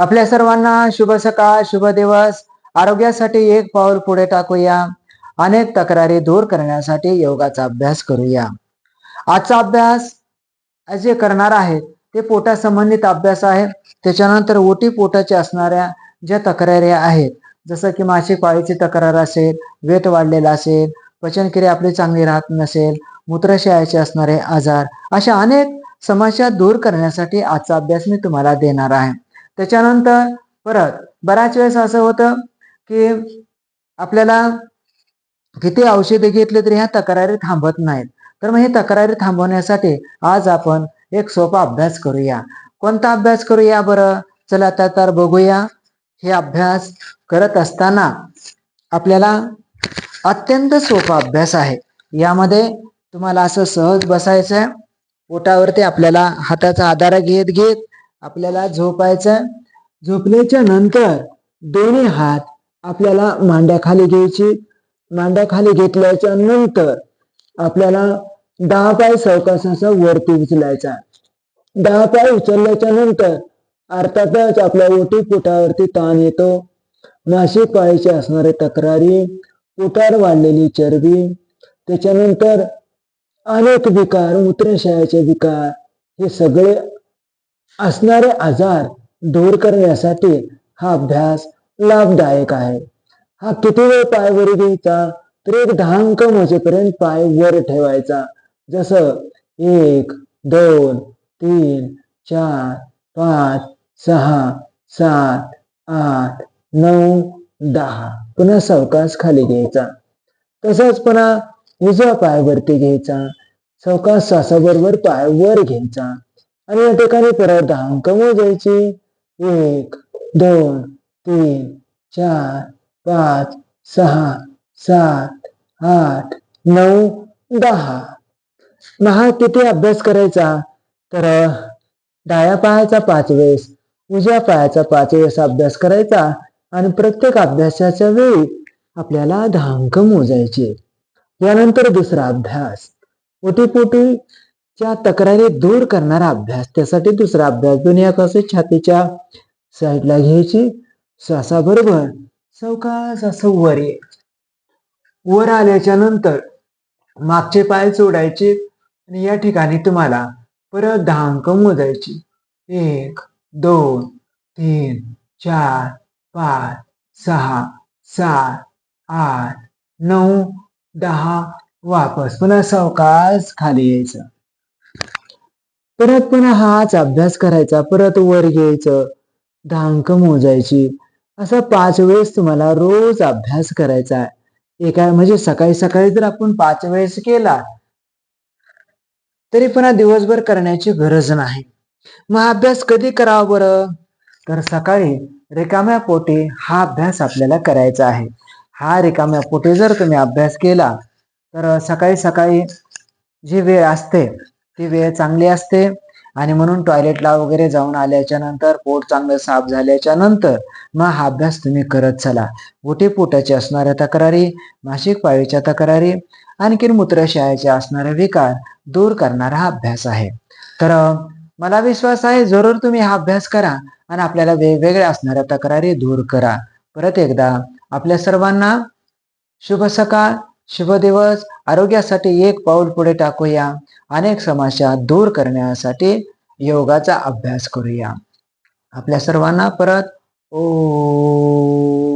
आपल्या सर्वांना शुभ सकाळ शुभ दिवस. आरोग्यासाठी एक पाऊल पुढे टाकूया. अनेक तक्रारी दूर करण्यासाठी योगाचा अभ्यास करूया. आजचा अभ्यास जे करणार आहेत ते पोटासंबंधित अभ्यास आहे. त्याच्यानंतर ओटी पोटाच्या असणाऱ्या ज्या तक्रारी आहेत जसं की मासिक पाळीची तक्रार असेल वेट वाढलेला असेल पचनक्रिया आपली चांगली राहत नसेल मूत्रशयाचे असणारे आजार अशा अनेक समस्या दूर करण्यासाठी आजचा अभ्यास मी तुम्हाला देणार आहे. त्याच्यानंतर परत बऱ्याच वेळेस असं होतं की आपल्याला किती औषधे घेतली तरी ह्या तक्रारी थांबत नाहीत. तर मग हे तक्रारी थांबवण्यासाठी आज आपण एक सोपा अभ्यास करूया. कोणता अभ्यास करूया बरं? चला आता तर बघूया. हे अभ्यास करत असताना आपल्याला अत्यंत सोपा अभ्यास आहे. यामध्ये तुम्हाला असं सहज बसायचं आहे पोटावरती आपल्याला हाताचा आधार घेत घेत आपल्याला झोपायचं झोपल्याच्या नंतर दोन्ही हात आपल्याला मांड्याखाली घ्यायची. मांड्याखाली घेतल्याच्या नंतर आपल्याला दहा पाय सावकाश वरती उचलायचा दहा पाय उचलल्याच्या नंतर अर्थातच आपल्या ओटी पोटावरती ताण येतो. नाशिक पाळीचे असणारे तक्रारी पोटावर वाढलेली चरबी त्याच्यानंतर अनेक विकार मूत्रशयाचे विकार हे सगळे असणारे आजार दूर करण्यासाठी हा अभ्यास लाभदायक आहे. हा किती वेळ पाय वर घ्यायचा तर एक दहा अंक मोजेपर्यंत पाय वर ठेवायचा. जसं एक दोन तीन चार पाच सहा सात आठ नऊ दहा. पुन्हा सावकाश खाली घ्यायचा. तसाच पुन्हा उजवा पाय वरती घ्यायचा. सावकाश श्वासाबरोबर पाय वर घ्यायचा. आणि या ठिकाणी परत दहा अंक मोजायचे एक दोन तीन चार पाच सहा सात आठ नऊ दहा. मग किती अभ्यास करायचा? तर डाव्या पायाचा पाच वेळेस उजव्या पायाचा पाच वेळेस अभ्यास करायचा आणि प्रत्येक अभ्यासाच्या वेळी आपल्याला दहा अंक मोजायचे. यानंतर दुसरा अभ्यास. च्या तक्रारी दूर करणारा अभ्यास. त्यासाठी दुसरा अभ्यास. दुनिया कसं छातीच्या साईडला घ्यायची. श्वासाबरोबर सवकास असं वर. ये वर आल्याच्यानंतर मागचे पाय सोडायचे आणि या ठिकाणी तुम्हाला परत दहा अंक मोजायची. एक दोन तीन चार पाच सहा सात आठ नऊ दहा. वापस पुन्हा सावकाश खाली यायचं. परत पुन्हा हाच अभ्यास करायचा परत वर घ्यायचं धांक मोजायची. असा पाच वेळेस तुम्हाला रोज अभ्यास करायचा आहे. एका म्हणजे सकाळी सकाळी जर आपण पाच वेळेस केला तरी पुन्हा दिवसभर करण्याची गरज नाही. मग अभ्यास कधी करावा बरं? तर सकाळी रिकाम्या पोटी हा अभ्यास आपल्याला करायचा आहे. हा रिकाम्या पोटी जर तुम्ही अभ्यास केला तर सकाळी सकाळी जी वेळ असते ती वेळ चांगली असते. आणि म्हणून टॉयलेटला वगैरे जाऊन आल्याच्यानंतर पोट चांगलं साफ झाल्याच्यानंतर मग हा अभ्यास तुम्ही करत चला. ओटी पोटाच्या असणाऱ्या तक्रारी मासिक पाळीच्या तक्रारी आणखीन मूत्रशयाच्या असणारे विकार दूर करणारा हा अभ्यास आहे. तर मला विश्वास आहे जरूर तुम्ही हा अभ्यास करा आणि आपल्याला वेगवेगळ्या असणाऱ्या तक्रारी दूर करा. परत एकदा आपल्या सर्वांना शुभ सकाळ शुभ दिवस आरोग्यासाठी एक पाऊल पुढे टाकूया. अनेक समस्या दूर करण्यासाठी योगाचा अभ्यास करूया. आपल्या सर्वांना परत ओ